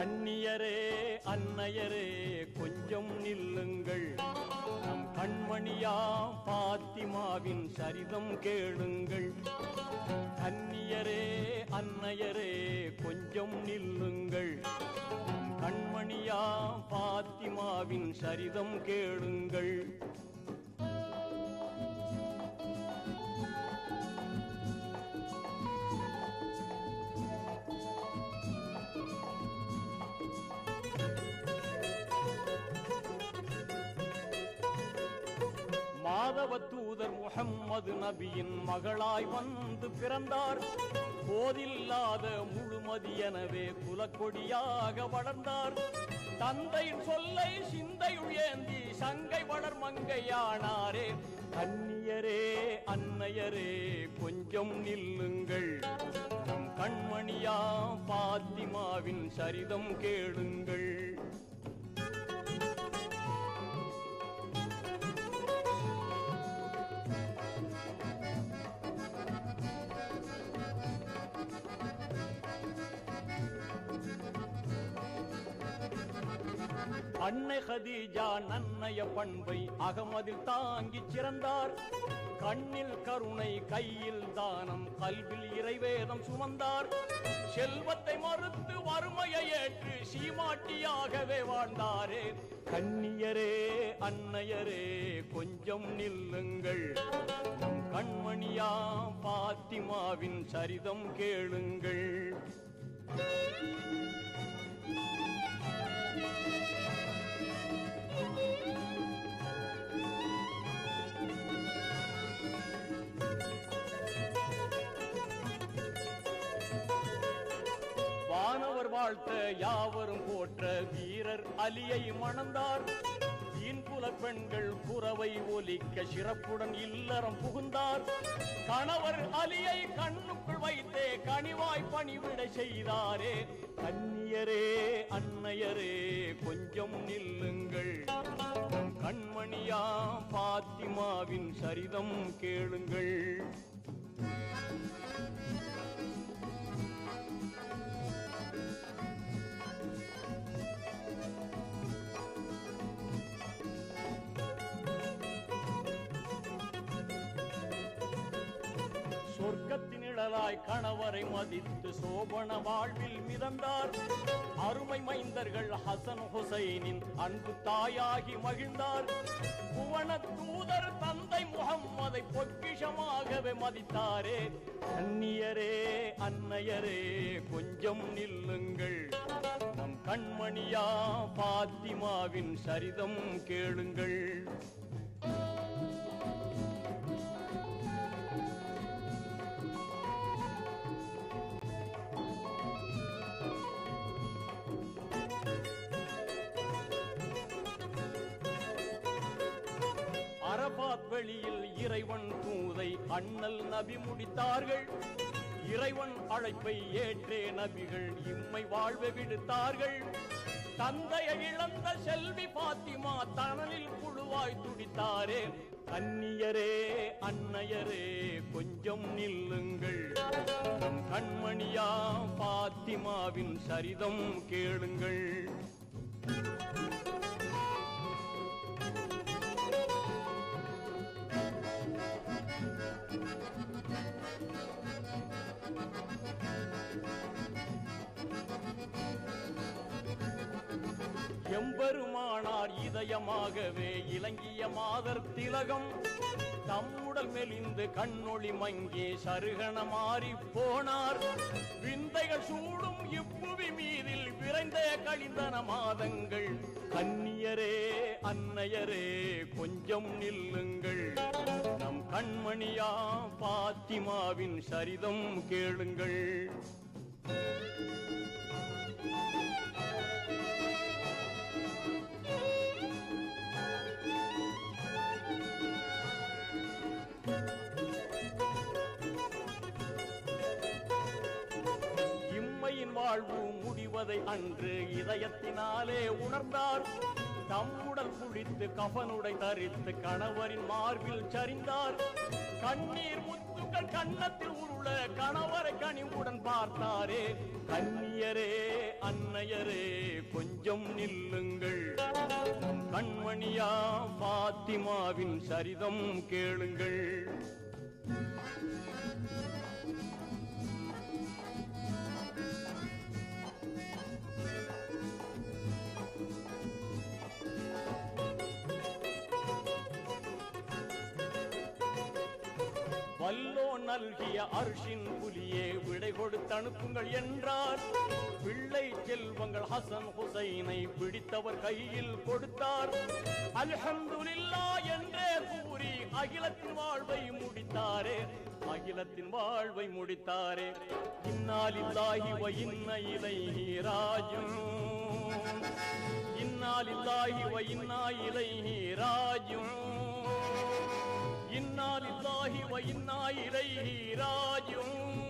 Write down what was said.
அன்னையரே கொஞ்சம் நில்லுங்கள். நம் கண்மணியா பாத்திமாவின் சரிதம் கேளுங்கள். கன்னியரே அன்னையரே கொஞ்சம் நில்லுங்கள். கண்மணியா பாத்திமாவின் சரிதம் கேளுங்கள். முகமது நபியின் மகளாய் வந்து பிறந்தார். போதில்லாத முழுமதி எனவே குலக்கொடியாக வளர்ந்தார். தந்தையின் சொல்லை சிந்தையுள் ஏந்தி சங்கை வளர் மங்கையானாரே. கன்னியரே அன்னையரே கொஞ்சம் நில்லுங்கள். நம் கண்மணியா பாத்திமாவின் சரிதம் கேளுங்கள். அன்னை ஹதீஜா நன்னைய பண்பை அகமதில் தாங்கி சிறந்தார். கண்ணில் கருணை கையில் தானம் கல்வில் இறைவேதம் சுமந்தார். செல்வத்தை மறுத்து வறுமையை ஏற்று சீமாட்டியாகவே வாழ்ந்தாரே. கண்ணியரே அன்னையரே கொஞ்சம் நில்லுங்கள். நம் கண்மணியா பாத்திமாவின் சரிதம் கேளுங்கள். வாழ்த்த யாவரும் போற்ற வீரர் அலியை மணந்தார். இன்புல பெண்கள் குறவை ஒலிக்க சிறப்புடன் இல்லறம் புகுந்தார். கணவர் அலியை கண்ணுக்குள் வைத்தே கனிவாய் பணிவிட செய்தாரே. கன்னியரே அன்னையரே கொஞ்சம் நில்லுங்கள். கண்மணியா பாத்திமாவின் சரிதம் கேளுங்கள். சொர்க்கத்தின் கணவரை மதித்து சோபன வாழ்வில் மிதந்தார். அருமை மைந்தர்கள் ஹசன் ஹுசைனின் அன்பு தாயாகி மகிழ்ந்தார். புவன தூதர் தந்தை முகம்மதை பொக்கிஷமாகவே மதித்தாரே. கன்னியரே அன்னையரே கொஞ்சம் நில்லுங்கள். நம் கண்மணியா பாத்திமாவின் சரிதம் கேளுங்கள். வெளியில் இறைவன் தூதை அண்ணல் நபி முடித்தார்கள். இறைவன் அழைப்பை ஏற்றே நபிகள் இம்மை வாழ்வை விடுத்தார்கள். தந்தையை இழந்த செல்வி பாத்திமா தனலில் புழுவாய் துடித்தாரே. கன்னியரே அன்னையரே கொஞ்சம் நில்லுங்கள். நம் கண்மணியா பாத்திமாவின் சரிதம் கேளுங்கள். எம்பெருமானார் இலங்கிய மாதர் திலகம். தம்முடல் மெலிந்து கண்ணொளி மங்கி சருகண மாறி போனார். விந்தைகள் சூடும் இப்புவி மீதில் விரைந்த கழிந்தன மாதங்கள். கன்னியரே அன்னையரே கொஞ்சம் நில்லுங்கள். நம் கண்மணியா பாத்திமாவின் சரிதம் கேளுங்கள். வாழ்வு முடிவதை அன்று இதயத்தினாலே உணர்ந்தார். தம்முடல் குளித்து கஃனுடை தரித்து கணவரின் மார்பில் சரிந்தார். கண்ணீர் முத்துக்கள் கன்னத்தில் உருள கணவரை கனிவுடன் பார்த்தாரே. கண்ணியரே அன்னையரே கொஞ்சம் நில்லுங்கள். கண்மணியா பாத்திமாவின் சரிதம் கேளுங்கள். நல்கிய அர்ஷின் புலியே விடை கொடுத்து அனுப்புங்கள் என்றார். பிள்ளை செல்வங்கள் ஹசன் ஹுசைனை பிடித்தவர் கையில் கொடுத்தார். அல்ஹம்துலில்லா என்றே கூறி அகிலத்தின் வாழ்வை முடித்தாரே அகிலத்தின் வாழ்வை முடித்தாரே. இன்னாலில்லாஹி வ இன்ன இலைஹி ராஜும் இன்னாலில்லாஹி வ இன்னா இலைஹி ராஜும் இன்னா லில்லாஹி வ இன்னா இலைஹி ராஜிஊன்